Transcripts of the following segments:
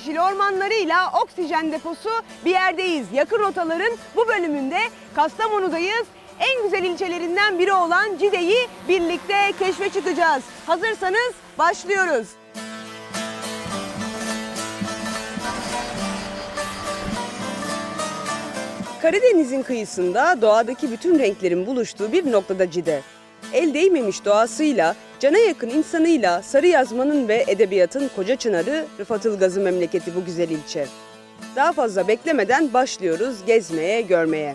yemyeşil ormanlarıyla oksijen deposu bir yerdeyiz. Yakın rotaların bu bölümünde Kastamonu'dayız. En güzel ilçelerinden biri olan Cide'yi birlikte keşfe çıkacağız. Hazırsanız başlıyoruz. Karadeniz'in kıyısında doğadaki bütün renklerin buluştuğu bir noktada Cide. El değmemiş doğasıyla, cana yakın insanıyla sarı yazmanın ve edebiyatın koca çınarı Rıfat Ilgaz'ın memleketi bu güzel ilçe. Daha fazla beklemeden başlıyoruz gezmeye, görmeye.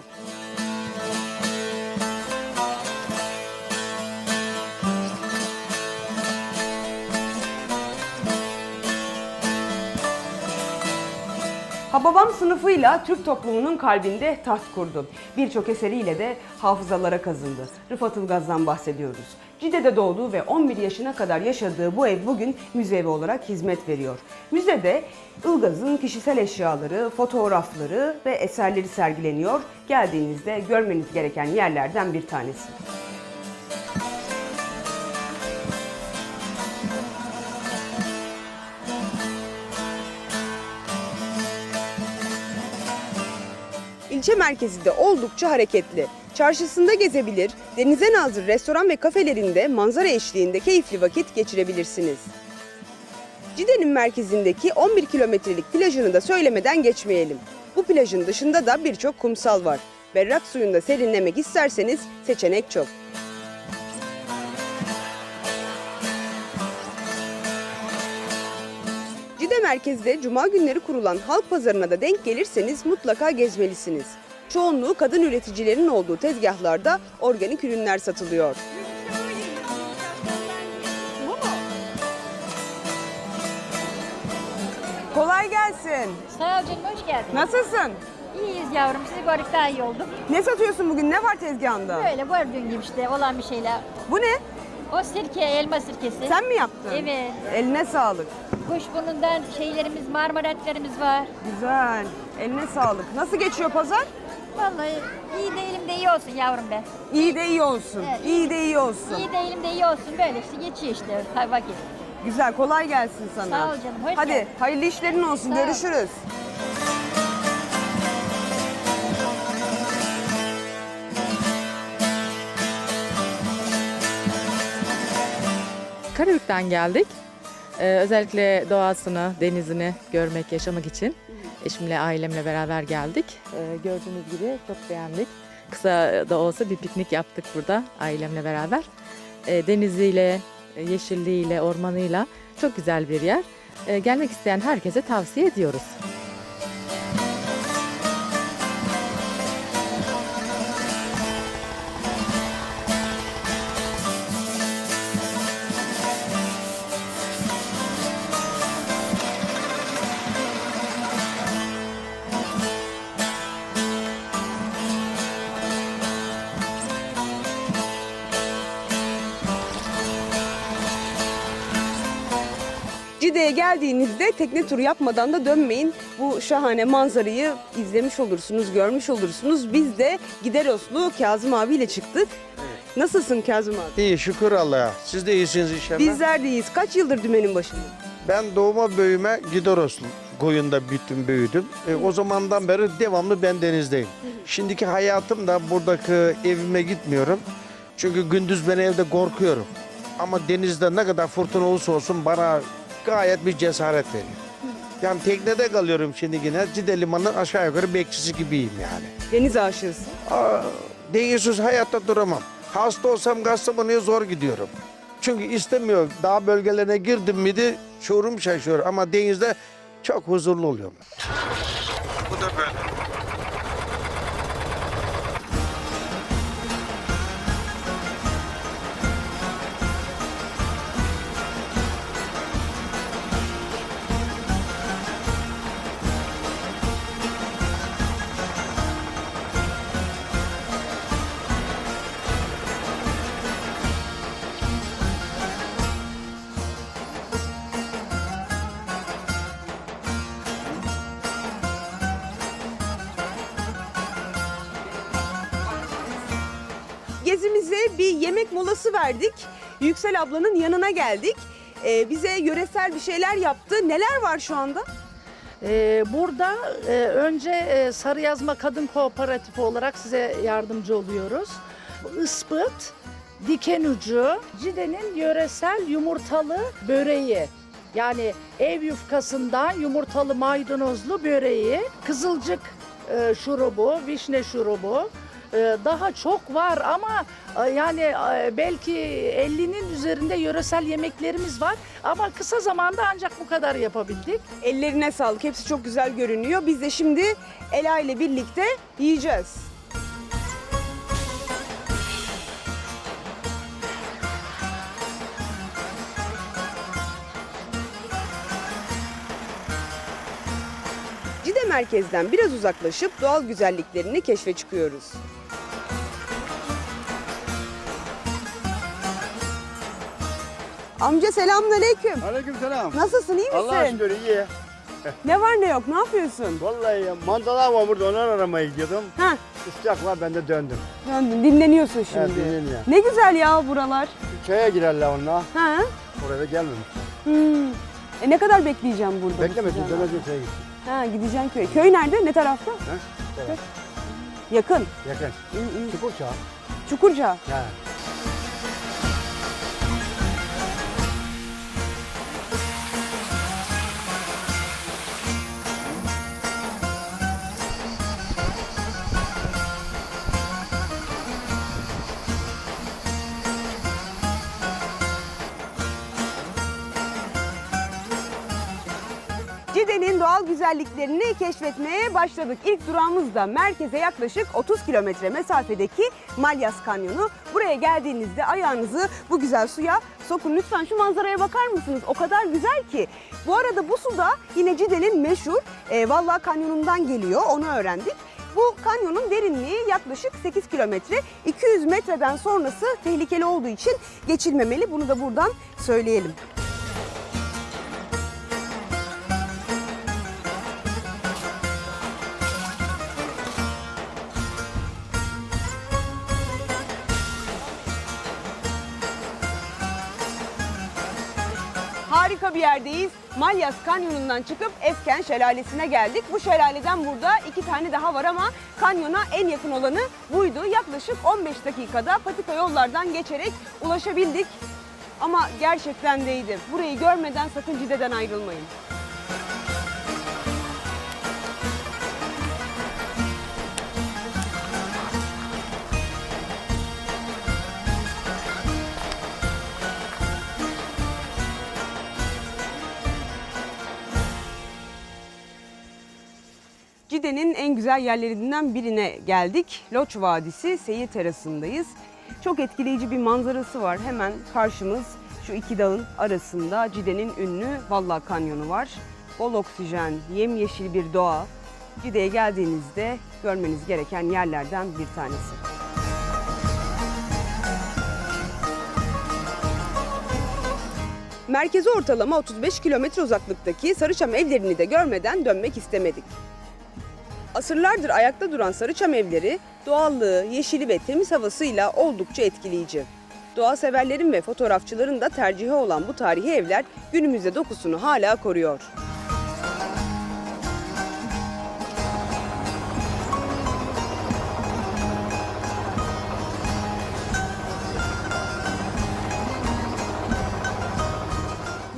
Hababam sınıfıyla Türk toplumunun kalbinde taht kurdu. Birçok eseriyle de hafızalara kazındı. Rıfat Ilgaz'dan bahsediyoruz. Cide'de doğduğu ve 11 yaşına kadar yaşadığı bu ev bugün müze evi olarak hizmet veriyor. Müzede Ilgaz'ın kişisel eşyaları, fotoğrafları ve eserleri sergileniyor. Geldiğinizde görmeniz gereken yerlerden bir tanesi. İlçe merkezi de oldukça hareketli. Çarşısında gezebilir, denize nazır restoran ve kafelerinde manzara eşliğinde keyifli vakit geçirebilirsiniz. Cide'nin merkezindeki 11 kilometrelik plajını da söylemeden geçmeyelim. Bu plajın dışında da birçok kumsal var. Berrak suyunda serinlemek isterseniz seçenek çok. Merkezde cuma günleri kurulan halk pazarına da denk gelirseniz mutlaka gezmelisiniz. Çoğunluğu kadın üreticilerin olduğu tezgahlarda organik ürünler satılıyor. Kolay gelsin. Sağ ol canım hoş geldin. Nasılsın? İyiyiz yavrum sizi gördük daha iyi olduk. Ne satıyorsun bugün? Ne var tezgahında? Böyle gördüğün gibi işte olan bir şeyler. Bu ne? O sirke, elma sirkesi. Sen mi yaptın? Evet. Eline sağlık. Kuşburnundan şeylerimiz, marmaratlarımız var. Güzel. Eline sağlık. Nasıl geçiyor pazar? Vallahi iyi değilim de iyi olsun yavrum be. İyi de iyi olsun. Evet. İyi de iyi olsun. İyi değilim de iyi olsun böyle işte geçiyor işte ha, vakit. Güzel. Kolay gelsin sana. Sağ ol canım, hoş Hadi geldin. hayırlı işlerin olsun. Sağ ol. Görüşürüz. Karabük'ten geldik. Ee, özellikle doğasını, denizini görmek, yaşamak için eşimle, ailemle beraber geldik. Ee, gördüğünüz gibi çok beğendik. Kısa da olsa bir piknik yaptık burada ailemle beraber. Ee, deniziyle, yeşilliğiyle, ormanıyla çok güzel bir yer. Ee, gelmek isteyen herkese tavsiye ediyoruz. Geldiğinizde tekne turu yapmadan da dönmeyin. Bu şahane manzarayı izlemiş olursunuz, görmüş olursunuz. Biz de Gideroslu Kazım abiyle çıktık. Nasılsın Kazım abi? İyi şükür Allah'a. Siz de iyisiniz inşallah. Bizler de iyiyiz. Kaç yıldır dümenin başında? Ben doğuma büyüme Gideroslu koyunda büyüdüm büyüdüm. E, o zamandan beri devamlı ben denizdeyim. Şimdiki hayatım da buradaki evime gitmiyorum. Çünkü gündüz ben evde korkuyorum. Ama denizde ne kadar fırtına olursa olsun bana gayet bir cesaret veriyor. Yani teknede kalıyorum şimdi yine. Cide Limanı'nın aşağı yukarı bekçisi gibiyim yani. Deniz aşığısın. Aa, denizsiz hayatta duramam. Hasta olsam Kastamonu'ya zor gidiyorum. Çünkü istemiyor. Dağ bölgelerine girdim miydi şuurum şaşıyor. Ama denizde çok huzurlu oluyorum. Bu da böyle. Gezimize bir yemek molası verdik. Yüksel ablanın yanına geldik. e, bize yöresel bir şeyler yaptı. Neler var şu anda? Ee, burada e, önce e, Sarı Yazma Kadın Kooperatifi olarak size yardımcı oluyoruz. Ispıt, diken ucu, Cide'nin yöresel yumurtalı böreği. Yani ev yufkasından yumurtalı maydanozlu böreği, kızılcık e, şurubu, vişne şurubu, daha çok var ama e, yani e, belki 50'nin üzerinde yöresel yemeklerimiz var ama kısa zamanda ancak bu kadar yapabildik. Ellerine sağlık. Hepsi çok güzel görünüyor. Biz de şimdi Ela ile birlikte yiyeceğiz. Cide merkezden biraz uzaklaşıp doğal güzelliklerini keşfe çıkıyoruz. Amca selamünaleyküm. Aleykümselam. Nasılsın iyi misin? Allah şükür iyi. Ne var ne yok ne yapıyorsun? Vallahi mandalar var burada onları aramaya gidiyordum. Ha Islık var ben de döndüm. döndün dinleniyorsun şimdi. Evet dinleyin ya. Ne güzel ya buralar. Köye girerler onlar. Ha? Oraya da gelmemiş. Hmm. E ne kadar bekleyeceğim burada? bu Beklemesin döneceğim köye gitsin. Ha gideceğim köye. Köy nerede? Ne tarafta? Ha? Evet. Yakın. Yakın. İyi, iyi. Çukur çağ. Çukurca. Ha. Cide'nin doğal güzelliklerini keşfetmeye başladık. İlk durağımız da merkeze yaklaşık 30 kilometre mesafedeki Malyas Kanyonu. Buraya geldiğinizde ayağınızı bu güzel suya sokun. Lütfen şu manzaraya bakar mısınız? O kadar güzel ki. Bu arada bu su da yine Cide'nin meşhur e, Vallahi Kanyonu'ndan geliyor. Onu öğrendik. Bu kanyonun derinliği yaklaşık 8 kilometre. 200 metreden sonrası tehlikeli olduğu için geçilmemeli. Bunu da buradan söyleyelim. Harika bir yerdeyiz. Malyas Kanyonu'ndan çıkıp Efken Şelalesi'ne geldik. Bu şelaleden burada iki tane daha var ama kanyona en yakın olanı buydu. Yaklaşık 15 dakikada patika yollardan geçerek ulaşabildik. Ama gerçekten değdi. Burayı görmeden sakın Cide'den ayrılmayın. Cide'nin en güzel yerlerinden birine geldik. Loç Vadisi seyir terasındayız. Çok etkileyici bir manzarası var. Hemen karşımız şu iki dağın arasında Cide'nin ünlü Valla Kanyonu var. Bol oksijen, yemyeşil bir doğa. Cide'ye geldiğinizde görmeniz gereken yerlerden bir tanesi. Merkezi ortalama 35 kilometre uzaklıktaki Sarıçam evlerini de görmeden dönmek istemedik. Asırlardır ayakta duran Sarıçam evleri doğallığı, yeşili ve temiz havasıyla oldukça etkileyici. Doğa severlerin ve fotoğrafçıların da tercihi olan bu tarihi evler günümüzde dokusunu hala koruyor.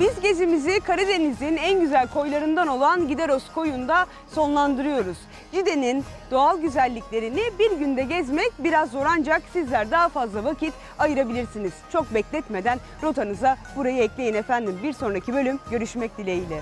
Biz gezimizi Karadeniz'in en güzel koylarından olan Gideros koyunda sonlandırıyoruz. Cide'nin doğal güzelliklerini bir günde gezmek biraz zor ancak sizler daha fazla vakit ayırabilirsiniz. Çok bekletmeden rotanıza burayı ekleyin efendim. Bir sonraki bölüm görüşmek dileğiyle.